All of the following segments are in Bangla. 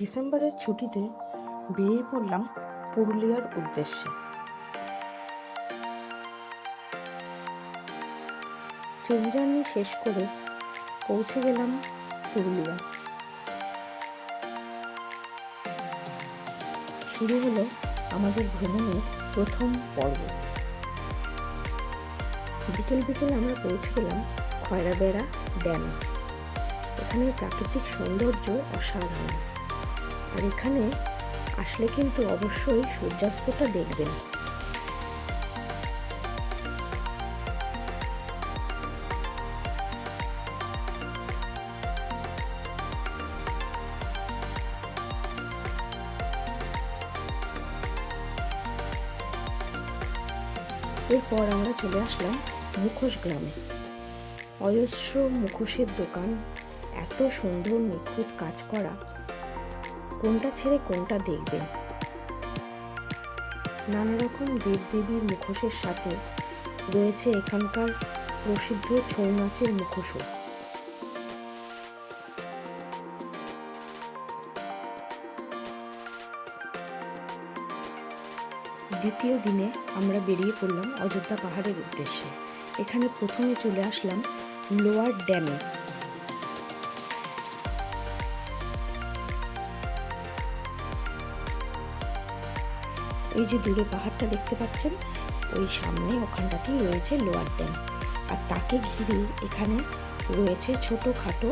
ডিসেম্বরের ছুটিতে বেরিয়ে পড়লাম পুরুলিয়ার উদ্দেশ্যে। ট্রেন জার্নি শেষ করে পৌঁছে গেলাম পুরুলিয়া। শুরু হলো আমাদের ভ্রমণের প্রথম পর্ব। বিকেল বিকেল আমরা পৌঁছে গেলাম খয়রাবেড়া ড্যামে। এখানের প্রাকৃতিক সৌন্দর্য অসাধারণ। আর এখানে আসলে কিন্তু অবশ্যই সূর্যাস্তটা দেখবেন। এরপর আমরা চলে আসলাম মুখোশ গ্রামে। অজস্র মুখোশের দোকান, এত সুন্দর নিখুঁত কাজ করা কোনটা ছেড়ে কোনটা দেখবেন নানা রকম দেবদেবীর মুখোশের সাথে রয়েছে এখানকার প্রসিদ্ধ ছৌ নাচের মুখোশও দ্বিতীয় দিনে আমরা বেরিয়ে পড়লাম অযোধ্যা পাহাড়ের উদ্দেশ্যে। এখানে প্রথমে চলে আসলাম লোয়ার ড্যামে। ওই যে দূরে পাহাড়টা দেখতে পাচ্ছেন, ওই সামনে ওখানটাতেই রয়েছে লোয়ার ড্যাম। আর তাকে ঘিরে এখানে রয়েছে ছোটোখাটো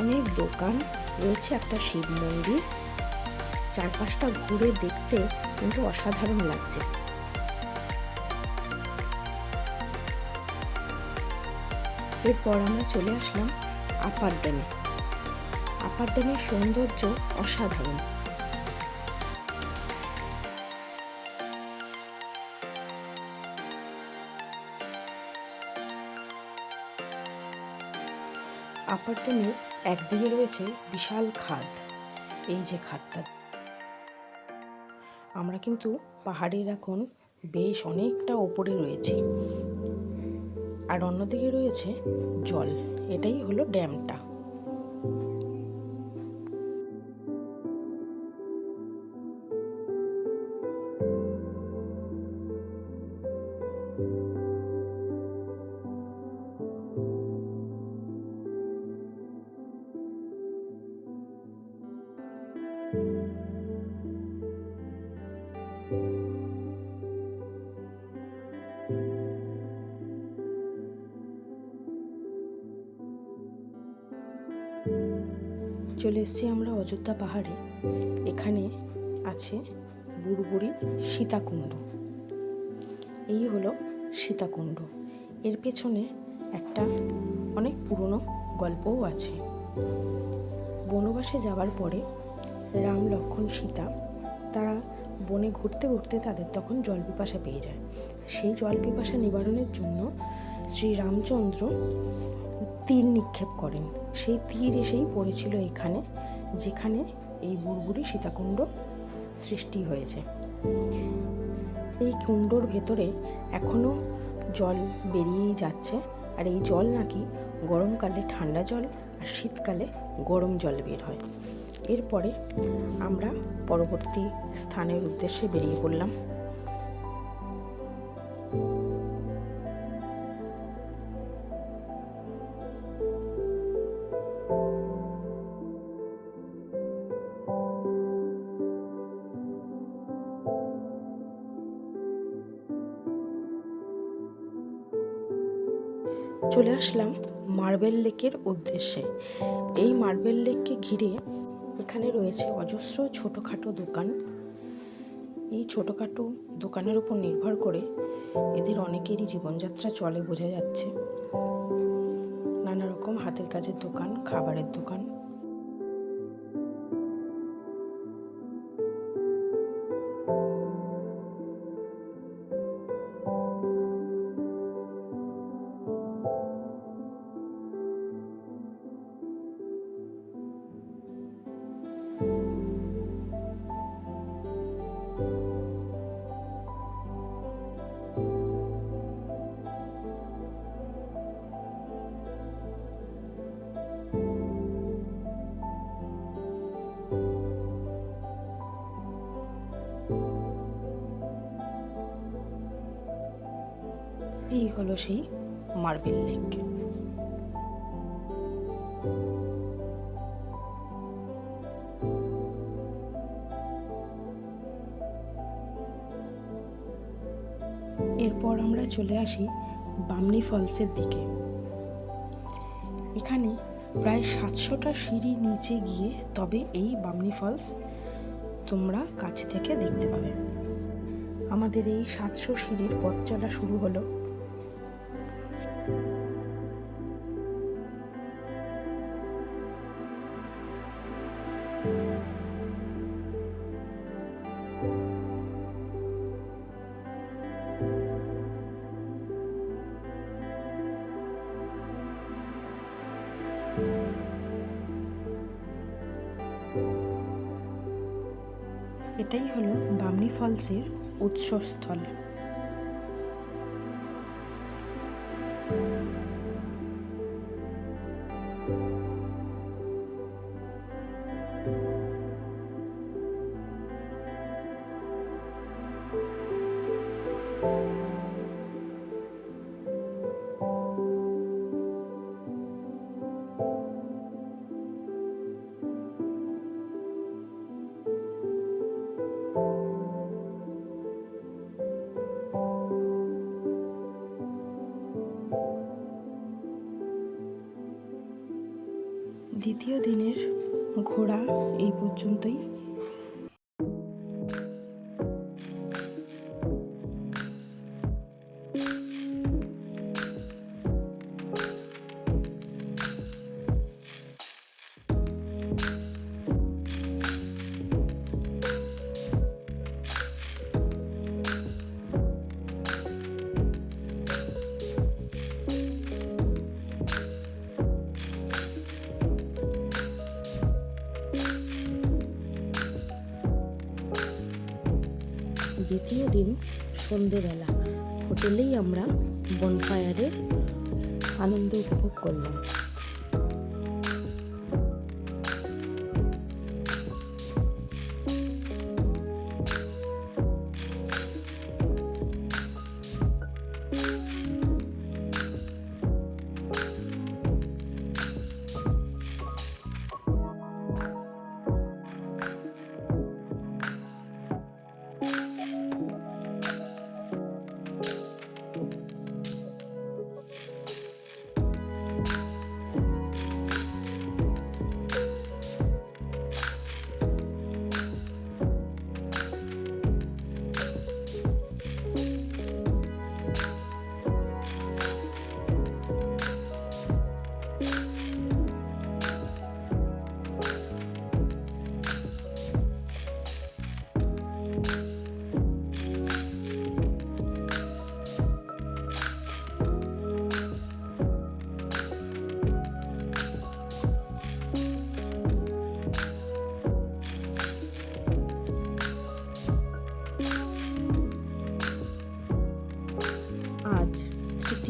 অনেক দোকান, রয়েছে একটা শিব মন্দির। চারপাশটা ঘুরে দেখতে কিন্তু অসাধারণ লাগছে। এরপর আমরা চলে আসলাম আপার ড্যামে। আপার ড্যামের সৌন্দর্য অসাধারণ। আপার ড্যামের একদিকে রয়েছে বিশাল খাদ। এই যে খাদটা। আমরা কিন্তু পাহাড়ের এখন বেশ অনেকটা ওপরে রয়েছি। আর অন্যদিকে রয়েছে জল। এটাই হলো ড্যামটা। চলে এসেছি আমরা অযোধ্যা পাহাড়ে। এখানে আছে বুড়বুড়ি সীতাকুণ্ড। এই হলো সীতাকুণ্ড। এর পেছনে একটা অনেক পুরনো গল্পও আছে। বনবাসে যাওয়ার পরে রাম লক্ষ্মণ সীতা, তারা বনে ঘুরতে ঘুরতে তাদের তখন জল পিপাসা পেয়ে যায়। সেই জল পিপাসা নিবারণের জন্য শ্রী রামচন্দ্র তীর নিক্ষেপ করেন। সেই তীর এসেই পড়েছিল এখানে, যেখানে এই বুড়বুড়ি সীতাকুণ্ড সৃষ্টি হয়েছে। এই কুণ্ডর ভেতরে এখনও জল বেরিয়েই যাচ্ছে, আর এই জল নাকি গরমকালে ঠান্ডা জল আর শীতকালে গরম জল বের হয়। এরপরে আমরা পরবর্তী স্থানের উদ্দেশ্যে বেরিয়ে পড়লাম। চলে আসলাম মার্বেল লেকের উদ্দেশ্যে। এই মার্বেল লেককে ঘিরে এখানে রয়েছে অজস্র ছোটোখাটো দোকান। এই ছোটোখাটো দোকানের উপর নির্ভর করে এদের অনেকেরই জীবনযাত্রা চলে বোঝা যাচ্ছে। নানা রকম হাতের কাজের দোকান, খাবারের দোকান হলো সেই মার্বেল লেক। এরপর আমরা চলে আসি বামনি ফলসের দিকে। এখানে প্রায় সাতশোটা সিঁড়ি নিচে গিয়ে তবে এই বামনি ফলস তোমরা কাছ থেকে দেখতে পাবে। আমাদের এই সাতশো সিঁড়ির পথ চলা শুরু হলো। এটাই হলো বামনি ফলসের উৎসস্থল। দ্বিতীয় দিনের ঘোরা এই পর্যন্তই। দিন সন্ধেবেলা হোটেলেই আমরা বনফায়ারের আনন্দ উপভোগ করলাম।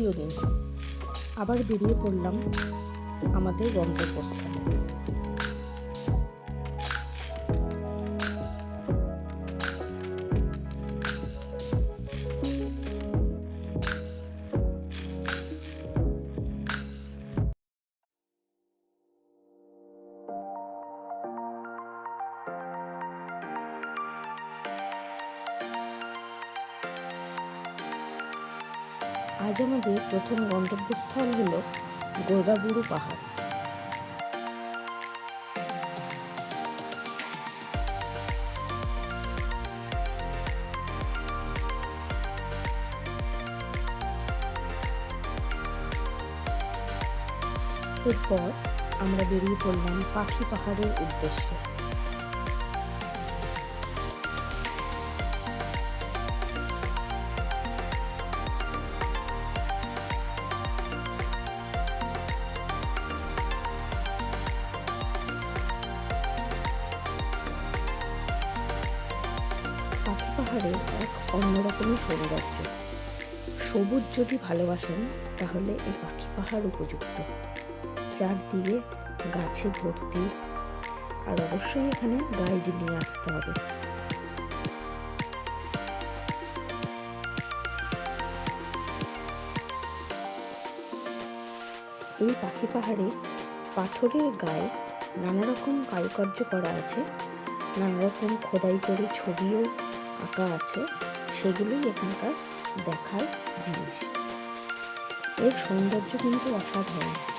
তৃতীয় দিন আবার বেরিয়ে পড়লাম আমাদের গন্তব্যস্থলে। আজ আমাদের প্রথম গন্তব্যস্থল হলো গোর্গাবুরু পাহাড়। এরপর আমরা বেরিয়ে পড়লাম পাখি পাহাড়ের উদ্দেশ্যে। পাখি এক অন্যরকমই সৌন্দর্য সবুজ যদি ভালোবাসেন, তাহলে এই পাখি পাহাড় উপযুক্ত। চারদিকে গাছে ভর্তি, আর অবশ্যই এখানে গাইড নিয়ে আসতে হবে। এই পাখি পাহাড়ে পাথরের গায়ে নানা রকম কারুকার্য করা আছে নানা রকম খোদাই করে ছবিও আঁকা আছে সেগুলোই এখানকার দেখার জিনিস। এর সৌন্দর্য কিন্তু অসাধারণ।